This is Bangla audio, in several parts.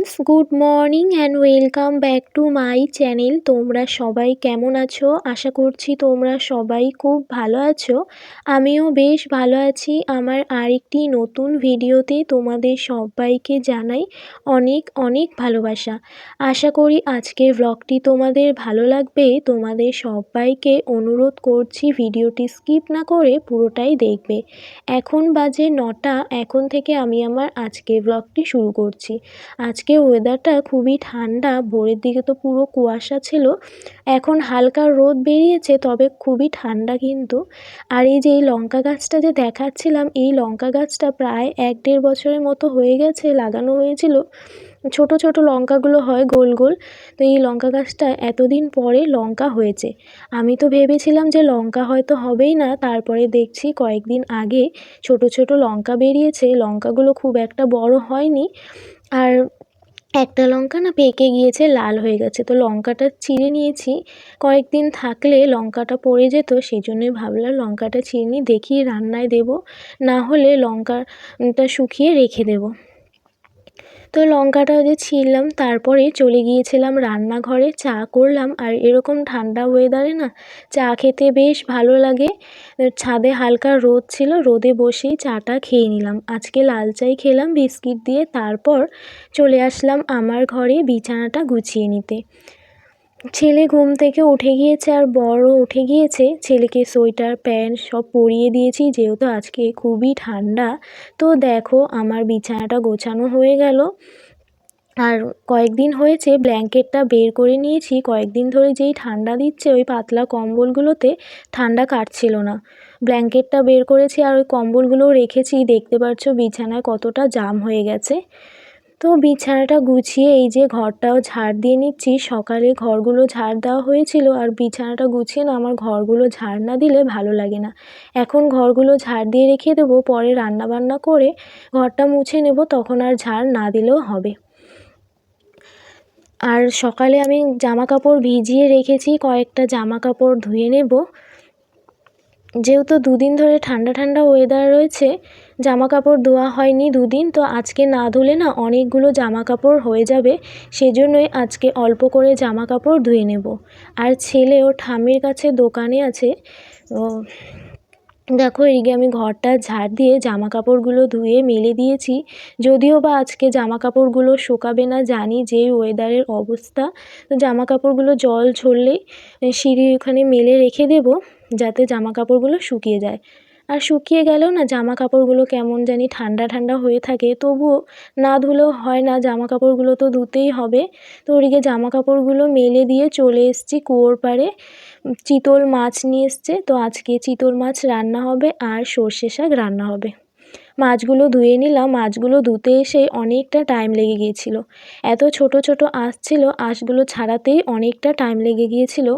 Friends good morning and welcome back to my channel তোমরা সবাই কেমন আছো? আশা করছি তোমরা সবাই খুব ভালো আছো। আমিও বেশ ভালো আছি। আমার আরেকটি নতুন ভিডিওতে তোমাদের সবাইকে জানাই অনেক অনেক ভালোবাসা। আশা করি আজকের ব্লগটি তোমাদের ভালো লাগবে। তোমাদের সবাইকে অনুরোধ করছি ভিডিওটি স্কিপ না করে পুরোটাই দেখবে। এখন বাজে নটা। এখন থেকে আমি আমার আজকের ব্লগটি শুরু করছি। আজকে ওয়েদারটা খুবই ঠান্ডা, ভোরের দিকে তো পুরো কুয়াশা ছিল। এখন হালকা রোদ বেরিয়েছে, তবে খুবই ঠান্ডা কিন্তু। আর এই যে এই লঙ্কা গাছটা যে দেখাচ্ছিলাম, এই লঙ্কা গাছটা প্রায় এক দেড় বছরের মতো হয়ে গেছে, লাগানো হয়েছিল। ছোট ছোট লঙ্কাগুলো হয় গোল গোল। তো এই লঙ্কা গাছটা এতদিন পরে লঙ্কা হয়েছে। আমি তো ভেবেছিলাম যে লঙ্কা হয়তো হবেই না, তারপরে দেখছি কয়েকদিন আগে ছোট ছোট লঙ্কা বেরিয়েছে। লঙ্কাগুলো খুব একটা বড় হয়নি। আর একটা লঙ্কা না পেকে গিয়েছে, লাল হয়ে গেছে। তো লঙ্কাটা চিড়ে নিয়েছি। কয়েকদিন থাকলে লঙ্কাটা পড়ে যেত সেই জন্যই ভাবলাম লঙ্কাটা চিড়ে নিই, দেখি রান্নায় দেবো, না হলে লঙ্কাটা শুকিয়ে রেখে দেবো। তো লঙ্কাটা যে ছিললাম তারপরে চলে গিয়েছিলাম রান্নাঘরে, চা করলাম। আর এরকম ঠান্ডা ওয়েদারে না, চা খেতে বেশ ভালো লাগে। ছাদে হালকা রোদ ছিল, রোদে বসেই চাটা খেয়ে নিলাম। আজকে লাল চাই খেলাম, বিস্কিট দিয়ে, তারপর চলে আসলাম আমার ঘরে বিছানাটা গুছিয়ে নিতে। ছেলে ঘুম থেকে উঠে গিয়েছে আর বড় উঠে গিয়েছে। ছেলেকে সোয়েটার, প্যান্ট সব পরিয়ে দিয়েছি, যেহেতু আজকে খুবই ঠান্ডা। তো দেখো, আমার বিছানাটা গোছানো হয়ে গেল। আর কয়েকদিন হয়েছে ব্ল্যাঙ্কেটটা বের করে নিয়েছি। কয়েকদিন ধরে যেই ঠান্ডা দিচ্ছে, ওই পাতলা কম্বলগুলোতে ঠান্ডা কাটছিল না। ব্ল্যাঙ্কেটটা বের করেছি আর ওই কম্বলগুলোও রেখেছি। দেখতে পাচ্ছ বিছানায় কতটা জাম হয়ে গেছে। তো বিছানাটা গুছিয়ে এই যে ঘরটাও ঝাড় দিয়ে নিচ্ছি। সকালে ঘরগুলো ঝাড় দেওয়া হয়েছিল আর বিছানাটা গুছিয়ে না আমার ঘরগুলো ঝাড় না দিলে ভালো লাগে না। এখন ঘরগুলো ঝাড় দিয়ে রেখে দেবো, পরে রান্নাবান্না করে ঘরটা মুছে নেব, তখন আর ঝাড় না দিলেও হবে। আর সকালে আমি জামা কাপড় ভিজিয়ে রেখেছি, কয়েকটা জামা কাপড় ধুয়ে নেব। যেহেতু দুদিন ধরে ঠান্ডা ঠান্ডা ওয়েদার রয়েছে জামা কাপড় ধোয়া হয়নি দুদিন, তো আজকে না ধুলে না অনেকগুলো জামা কাপড় হয়ে যাবে, সেজন্যই আজকে অল্প করে জামা কাপড় ধুয়ে নেব। আর ছেলে ও ঠাম্মির কাছে দোকানে আছে, ও, দেখো এদিকে আমি ঘরটা ঝাড় দিয়ে জামা কাপড়গুলো ধুয়ে মেলে দিয়েছি, যদিও বা আজকে জামা কাপড়গুলো শুকাবে না, জানি যে ওয়েদারের অবস্থা, তো জামা কাপড়গুলো জল ঝরলেই সিঁড়ি ওখানে মেলে রেখে দেব। যাতে জামা কাপড়গুলো শুকিয়ে যায়। আর শুকিয়ে গেলেও না জামা কাপড়গুলো কেমন জানি ঠান্ডা ঠান্ডা হয়ে থাকে। তবুও না ধুলেও হয় না জামা কাপড়গুলো তো ধুতেই হবে। তো ওদিকে জামা কাপড়গুলো মেলে দিয়ে চলে এসছি কুয়োর পাড়ে। চিতল মাছ নিয়ে এসছে। তো আজকে চিতল মাছ রান্না হবে আর সর্ষে শাক রান্না হবে। মাছগুলো ধুয়ে নিলাম। মাছগুলো ধুতে এসে অনেকটা টাইম লেগে গিয়েছিল। এত ছোট ছোট আঁশ ছিল, আঁশগুলো ছাড়াতেই অনেকটা টাইম লেগে গিয়েছিল।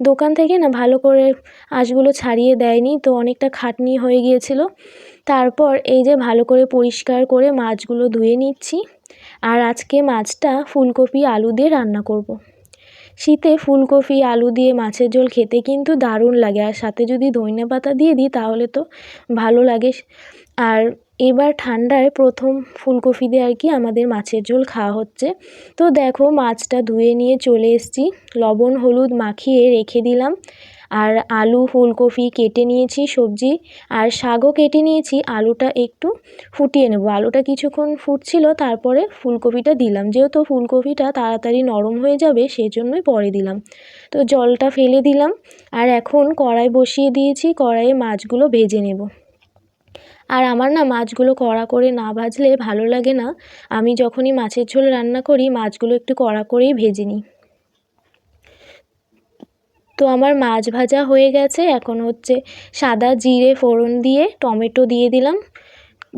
দোকান থেকে না ভালো করে আঁশগুলো ছাড়িয়ে দেয়নি, তো অনেকটা খাটনি হয়ে গিয়েছিল তারপর এই যে ভালো করে পরিষ্কার করে মাছগুলো ধুয়ে নিচ্ছি আর আজকে মাছটা ফুলকপি, আলু দিয়ে রান্না করব। শীতে ফুলকপি, আলু দিয়ে মাছের ঝোল খেতে কিন্তু দারুণ লাগে। আর সাথে যদি ধনে পাতা দিয়ে দিই, তাহলে তো ভালো লাগে। আর এবার ঠান্ডায় প্রথম ফুলকপি দিয়ে আর কি আমাদের মাছের ঝোল খাওয়া হচ্ছে। তো দেখো, মাছটা ধুয়ে নিয়ে চলে এসেছি। লবণ, হলুদ মাখিয়ে রেখে দিলাম। আর আলু, ফুলকপি কেটে নিয়েছি, সবজি, আর শাকও কেটে নিয়েছি। আলুটা একটু ফুটিয়ে নেব। আলুটা কিছুক্ষণ ফুটছিল, তারপরে ফুলকপিটা দিলাম। যেহেতু ফুলকপিটা তাড়াতাড়ি নরম হয়ে যাবে, সেজন্যই পরে দিলাম। তো জলটা ফেলে দিলাম, আর এখন কড়াই বসিয়ে দিয়েছি, কড়াইয়ে মাছগুলো ভেজে নেব। আর আমার না মাছগুলো কড়া করে না ভাজলে ভালো লাগে না। আমি যখনই মাছের ঝোল রান্না করি, মাছগুলো একটু কড়া করেই ভেজে নিই। তো আমার মাছ ভাজা হয়ে গেছে। এখন হচ্ছে সাদা জিরে, ফোড়ন দিয়ে, টমেটো দিয়ে দিলাম।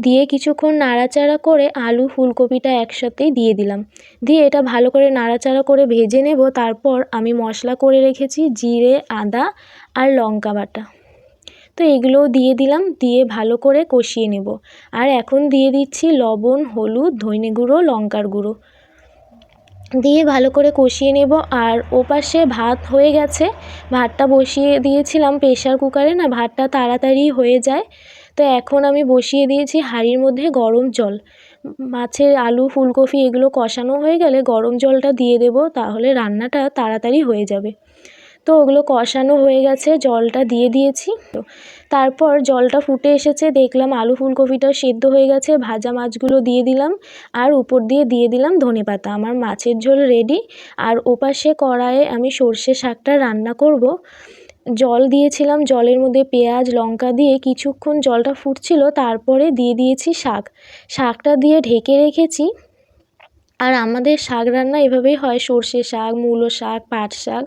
দিয়ে কিছুক্ষণ নাড়াচাড়া করে আলু, ফুলকপিটা একসাথেই দিয়ে দিলাম। দিয়ে এটা ভালো করে নাড়াচাড়া করে ভেজে নেব। তারপর আমি মশলা করে রেখেছি জিরে, আদা আর লঙ্কা বাটা। তো এগুলোও দিয়ে দিলাম। দিয়ে ভালো করে কষিয়ে নেব। আর এখন দিয়ে দিচ্ছি লবণ, হলুদ, ধনে গুঁড়ো, লঙ্কার গুঁড়ো। দিয়ে ভালো করে কষিয়ে নেব। আর ওপাশে ভাত হয়ে গেছে। ভাতটা বসিয়ে দিয়েছিলাম প্রেশার কুকারে না, ভাতটা তাড়াতাড়ি হয়ে যায়। তো এখন আমি বসিয়ে দিয়েছি হাঁড়ির মধ্যে গরম জল। মাছের আলু, ফুলকপি এগুলো কষানো হয়ে গেলে গরম জলটা দিয়ে দেবো। তাহলে রান্নাটা তাড়াতাড়ি হয়ে যাবে। তো ওগুলো কষানো হয়ে গেছে, জলটা দিয়ে দিয়েছি। তারপর জলটা ফুটে এসেছে, দেখলাম আলু ফুলকপিটাও সেদ্ধ হয়ে গেছে, ভাজা মাছগুলো দিয়ে দিলাম, আর উপর দিয়ে দিয়ে দিলাম ধনে পাতা। আমার মাছের ঝোল রেডি আর ওপাশে কড়াইয়ে আমি সর্ষে শাকটা রান্না করব। জল দিয়েছিলাম, জলের মধ্যে পেঁয়াজ, লঙ্কা দিয়ে কিছুক্ষণ জলটা ফুটছিল, তারপরে দিয়ে দিয়েছি শাক। শাকটা দিয়ে ঢেকে রেখেছি। আর আমাদের শাক রান্না এভাবেই হয়, সর্ষে শাক, মূলো শাক, পাট শাক।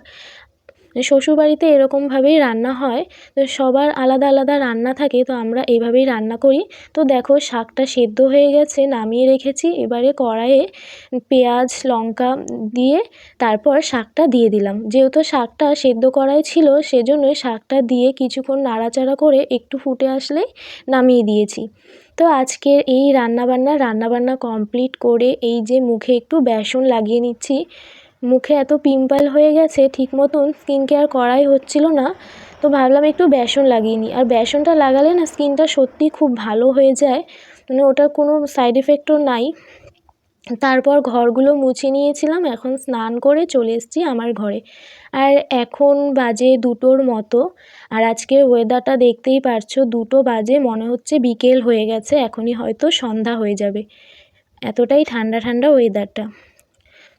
শ্বশুরবাড়িতে এরকমভাবেই রান্না হয়, তো সবার আলাদা আলাদা রান্না থাকে, তো আমরা এইভাবেই রান্না করি। তো দেখো শাকটা সেদ্ধ হয়ে গেছে, নামিয়ে রেখেছি, এবারে কড়াইয়ে পেঁয়াজ, লঙ্কা দিয়ে তারপর শাকটা দিয়ে দিলাম। যেহেতু শাকটা সেদ্ধ করাই ছিল সেজন্যই শাকটা দিয়ে কিছুক্ষণ নাড়াচাড়া করে একটু ফুটে আসলেই নামিয়ে দিয়েছি। তো আজকের এই রান্নাবান্না রান্নাবান্না কমপ্লিট করে এই যে মুখে একটু বেসন লাগিয়ে নিচ্ছি মুখে এত পিম্পল হয়ে গেছে ঠিক মতন স্কিন কেয়ার করাই হচ্ছিল না। তো ভাবলাম একটু বেসন লাগিয়ে নিই। আর বেসনটা লাগালে না স্কিনটা সত্যি খুব ভালো হয়ে যায়। মানে ওটার কোনো সাইড এফেক্টও নাই। তারপর ঘরগুলো মুছে নিয়েছিলাম। এখন স্নান করে চলে এসেছি আমার ঘরে। আর এখন বাজে দুটোর মতো। আর আজকের ওয়েদারটা দেখতেই পারছ, দুটো বাজে, মনে হচ্ছে বিকেল হয়ে গেছে। এখনই হয়তো সন্ধ্যা হয়ে যাবে। এতটাই ঠান্ডা ঠান্ডা ওয়েদারটা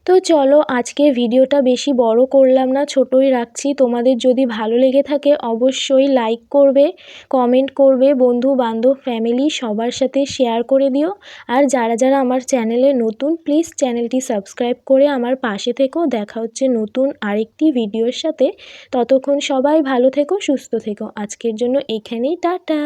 তো চলো আজকের ভিডিওটা বেশি বড় করলাম না, ছোটই রাখছি। তোমাদের যদি ভালো লেগে থাকে অবশ্যই লাইক করবে কমেন্ট করবে বন্ধু বান্ধব ফ্যামিলি সবার সাথে শেয়ার করে দিও। আর যারা যারা আমার চ্যানেলে নতুন প্লিজ চ্যানেলটি সাবস্ক্রাইব করে আমার পাশে থেকো। দেখা হচ্ছে নতুন আরেকটি ভিডিওর সাথে। ততক্ষণ সবাই ভালো থেকো, সুস্থ থেকো। আজকের জন্য এখানেই, টাটা!